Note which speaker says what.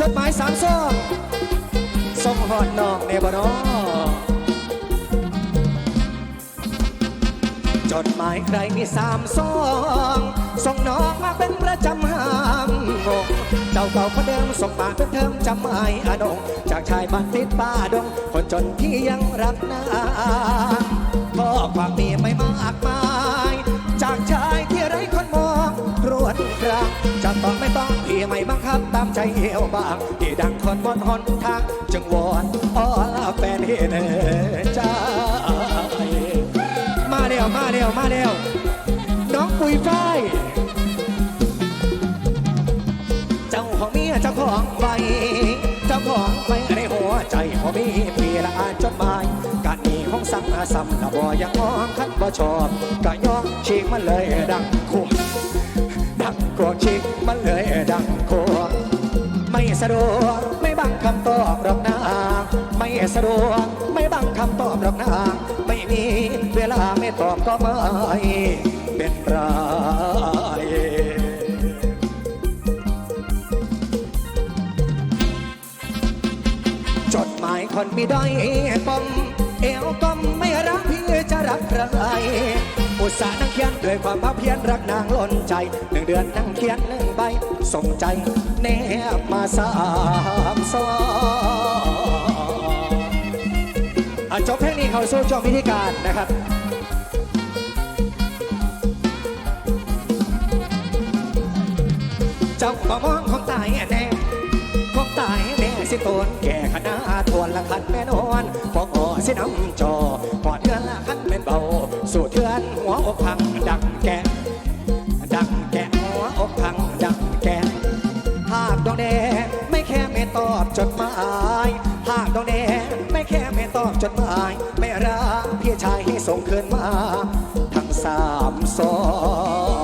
Speaker 1: จดหมายสามซองส่งหอดนอกในบ่นอจดหมายใครมีสามซองส่งน้องมาเป็นประจำห้ามงงเจ้าเก่าคนเดิมส่งมาเป็นเทอมจำไม่อนงจากชายบ้านติดป่าดง คนจนที่ยังรักนางข้อความมีไม่มากมาย ต้องไม่ต้องพี่ไม่บังคับตามใจเอวบางที่ดังคนบนหนทางจึงวอนอ้อลาแฟนเห็นใจมาเร็วมาเร็วมาเร็วน้องปุยฝ้ายเจ้าของเมียเจ้าของใบเจ้าของใบในหัวใจพอมีปีละอ่านจดหมายการนี้ของสังอาซ้ำละบ่ยังมองคันบ่ชอบก็ยอมฉีกมันเลยดังขวดดังก วกฉีกมันเลยดังขวดไม่สะดวกไม่บังคำตอบหรอกนาไม่สะดวกไม่บังคำตอบหรอกนาไม่มีเวลาไม่ตอบก็ไม่เป็นไรจดหมายคนมีด้อยปมเอวกลมไม่รักพี่จะรักใคร อุตส่าห์นั่งเขียนด้วยความภาคเพียรรักนางล้นใจหนึ่งเดือนนั่งเขียนหนึ่งใบส่งใจแนบมาสามซออจบเพลงนี้เขาสู้จบวิธีการนะครับจ้าก็มองของตายแน่คงตายแม่สิโตนแก่ขนาทวนละคันแม่นอนพอกอสิน้ำจอ อนหัวอกพังดังแกะดังแกะหัวอกพังดังแกะหากดวงแดงไม่แค่ไม่ตอบจดหมายหากดวงแดงไม่แค่ไม่ตอบจดหมาย ไม่รักพี่ชายให้ส่งคืนมา ทั้งสามสอง